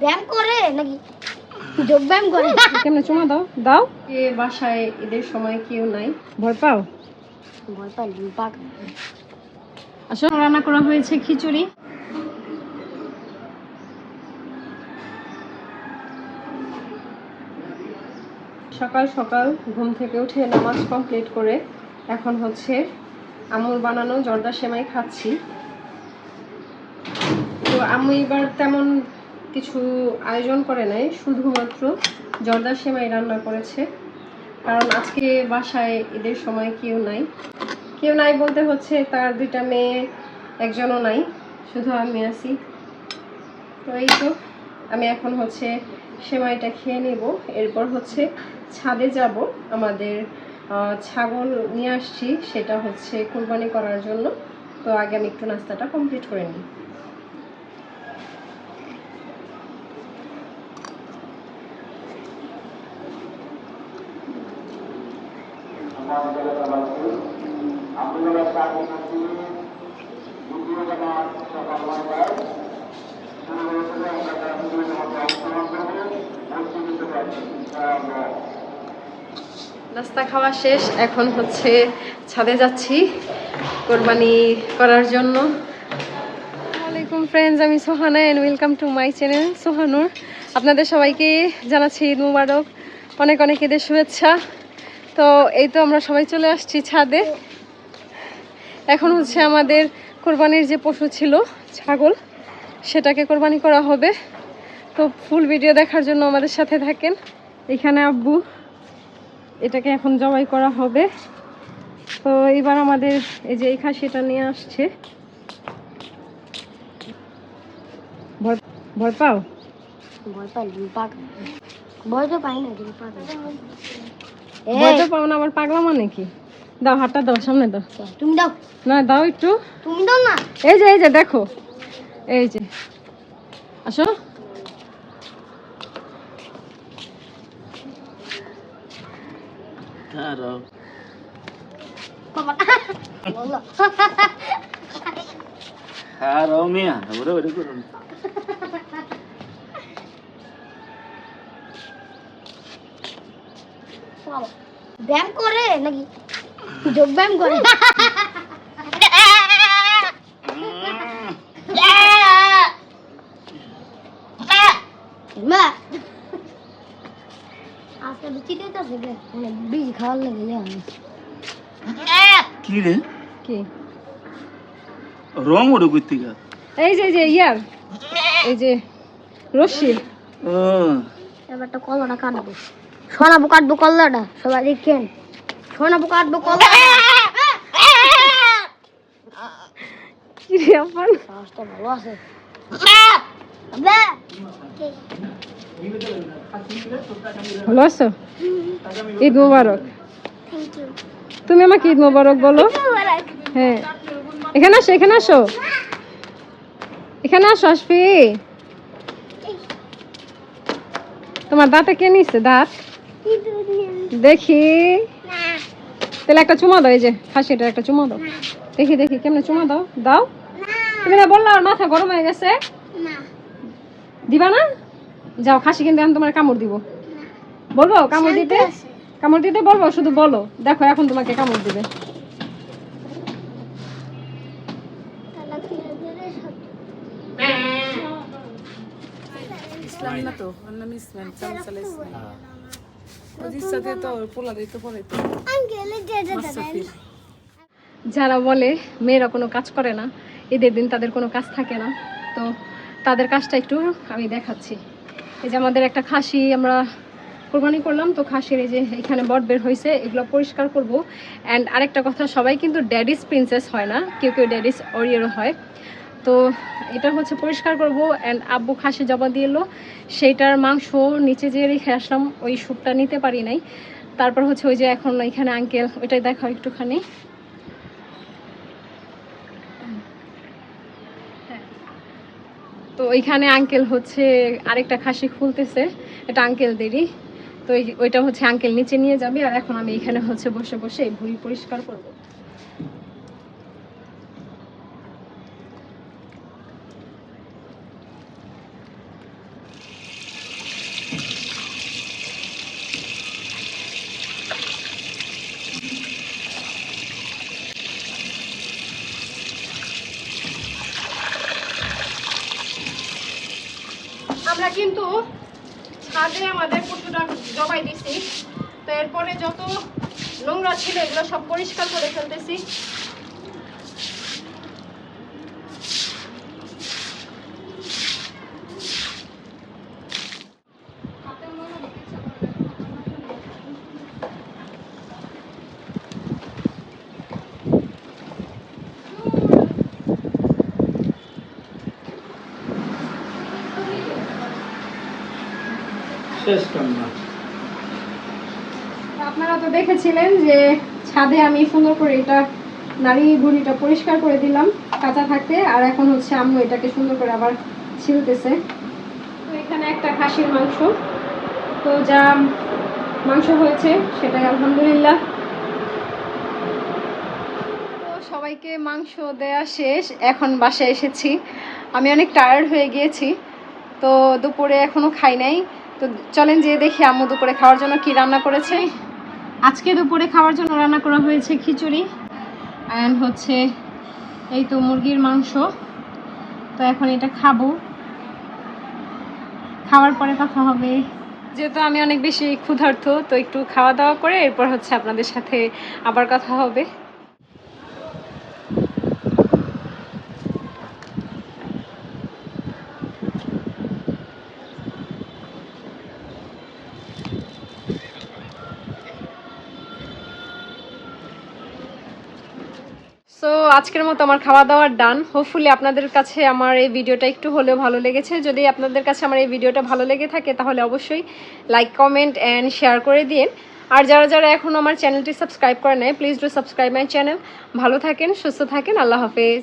ব্যায়াম করে নাকি যোগ ব্যায়াম করে? কেমনে চুমা দাও? দাও। এ বাসায় ঈদের সময় কেউ নাই। ভয় পাও? ভয় পাই পাক। আসো রান্না করা হয়েছে খিচুড়ি। সকাল সকাল ঘুম থেকে উঠে নামাজ কমপ্লিট করে এখন হচ্ছে আমুল বানানো জর্দা সেমাই খাচ্ছি। তো আমি এবার তেমন কিছু আয়োজন করে নাই, শুধুমাত্র জর্দা সেমাই রান্না করেছে। কারণ আজকে বাসায় ঈদের সময় কেউ নাই। কেউ নাই বলতে হচ্ছে তার দুইটা মেয়ে, একজনও নাই। শুধু আমি আছি। তো এই তো, আমি এখন হচ্ছে সেমাইটা খেয়ে নেব। এরপর হচ্ছে ছাদে যাব। আমাদের ছাগল নিয়ে আসছি, সেটা হচ্ছে কোরবানি করার জন্য। তো আগে আমি একটু নাস্তাটা কমপ্লিট করে নিই। নাস্তা খাওয়া শেষ, এখন হচ্ছে ছাদে যাচ্ছি কোরবানি করার জন্য। ওয়ালাইকুম ফ্রেন্ডস আমি Sohana and welcome to my channel Sohanur. আপনাদের সবাইকে জানাচ্ছি ঈদ মুবারক। অনেক অনেক ঈদের শুভেচ্ছা। তো এই তো আমরা সবাই চলে আসছি ছাদে। এখন হচ্ছে আমাদের কোরবানির যে পশু ছিল ছাগল সেটাকে কোরবানি করা হবে। তো ফুল ভিডিও দেখার জন্য আমাদের সাথে থাকেন। এখানে আব্বু এটাকে এখন জবাই করা হবে। তো এবার আমাদের এই যে এই খাসিটা নিয়ে আসছে। ভয়- পাও? ভয় পাই তো পাই না ভয় তো পাও না আবার পাগলা মানে কি দাও হাতটা দাও সামনে দাও। তুমি দাও। না দাও একটু। তুমি দাও না। এই যে এই যে দেখো। এই যে। আসো. বাবা ব্যায়াম করে নাকি? যোগ ব্যায়াম করে। মা। আজকে বিচিতে তো থেকে বীজ খাওয়ার লেগে যায় কি রে? কি? রং ওটা করতে গা এই যে এই যে ইয়ার। এই যে রশ্মি। ও। এবারটা কলাটা কাটবো। সোনাবো কাটবো কলাটা সবাই দেখেন। সোনাবো কাটবো কলা কি রে আপন সাহসটা ভালো আছে ভালো আছো ঈদ মুবারক থ্যাংক ইউ তুমি আমাকে ঈদ মুবারক বলো। হ্যাঁ। এখানে আসো এখানে আসো। এখানে আসো আসবি তোমার দাঁতে কে নিচ্ছে দাঁত? দেখি। তাহলে একটা চুমা দাও এই যে খাসিটা একটা চুমা দাও। দেখি দেখি কেমনে চুমা দাও? দাও। তুমি না বলল আর মাথা গরম হয়ে গেছে? দিবা না? যাও খাসি কিন্তু এখন তোমার কামড় দিব। বলব কামড় দিতে? কামড় দিতে বলব শুধু বলো। দেখো এখন তোমাকে কামড় দিবে। ইসলাম না তো? ওর নাম ইসমাইল সাথে তো পোলা দিতে পরে। যারা বলে মেয়েরা কোনো কাজ করে না ঈদের দিন তাদের কোনো কাজ থাকে না। তো তাদের কাজটা একটু আমি দেখাচ্ছি। এই যে আমাদের একটা খাসি আমরা কোরবানি করলাম তো খাসির এই যে এখানে বট বের হয়েছে এগুলো পরিষ্কার করব। অ্যান্ড আরেকটা কথা সবাই কিন্তু ড্যাডিস প্রিন্সেস হয় না কেউ কেউ ড্যাডিস অরিয়েরও হয়। তো এটা হচ্ছে পরিষ্কার করব অ্যান্ড আব্বু খাসি জবা দিয়ে এলো। সেইটার মাংস নিচে যে রেখে আসলাম, ওই স্যুপটা নিতে পারি নাই। তারপর হচ্ছে ওই যে এখন এখানে আঙ্কেল ওইটাই দেখাও একটুখানি। তো ওইখানে আঙ্কেল হচ্ছে আরেকটা খাসি খুলতেছে, এটা আঙ্কেল দেরি তো ওই- ওইটা হচ্ছে আঙ্কেল নিচে নিয়ে যাবে, আর এখন আমি এখানে হচ্ছে বসে বসে এই ভুঁড়ি পরিষ্কার করব। আমরা কিন্তু ছাদে আমাদের পশুটা জবাই দিছি। তো এরপরে যত নোংরা ছিল, এগুলো সব পরিষ্কার করে ফেলতেছি। কান্না আপনারা তো দেখেছিলেন যে ছাদে আমি সুন্দর করে এটা নারী গুড়িটা পরিষ্কার করে দিলাম কাঁচা থাকতে, আর এখন হচ্ছে আম্মু এটাকে সুন্দর করে আবার ছিলতেছে। তো এখানে একটা খাসির মাংস। তো যা মাংস হয়েছে সেটাই আলহামদুলিল্লাহ। তো সবাইকে মাংস দেয়া শেষ, এখন বাসায় এসেছি। আমি অনেক টায়ার্ড হয়ে গিয়েছি। তো দুপুরে এখনও খাই নাই। তো চলেন যে দেখি আম্মু দুপুরে খাওয়ার জন্য কি রান্না করেছে। আজকে দুপুরে খাওয়ার জন্য রান্না করা হয়েছে খিচুড়ি অ্যান্ড হচ্ছে এই তো মুরগির মাংস। তো এখন এটা খাব। খাওয়ার পরে কথা হবে। যেহেতু আমি অনেক বেশি ক্ষুধার্ত তো একটু খাওয়া দাওয়া করে এরপর হচ্ছে আপনাদের সাথে আবার কথা হবে। সো আজকের মতো আমার খাওয়া দাওয়ার ডান হোপফুলি আপনাদের কাছে আমার এই ভিডিওটা একটু হলেও ভালো লেগেছে। যদি আপনাদের কাছে আমার এই ভিডিওটা ভালো লেগে থাকে, তাহলে অবশ্যই লাইক কমেন্ট অ্যান্ড শেয়ার করে দিন। আর যারা যারা এখনও আমার চ্যানেলটি সাবস্ক্রাইব করে নেয় please do subscribe my channel ভালো থাকেন, সুস্থ থাকেন, আল্লাহ হাফেজ।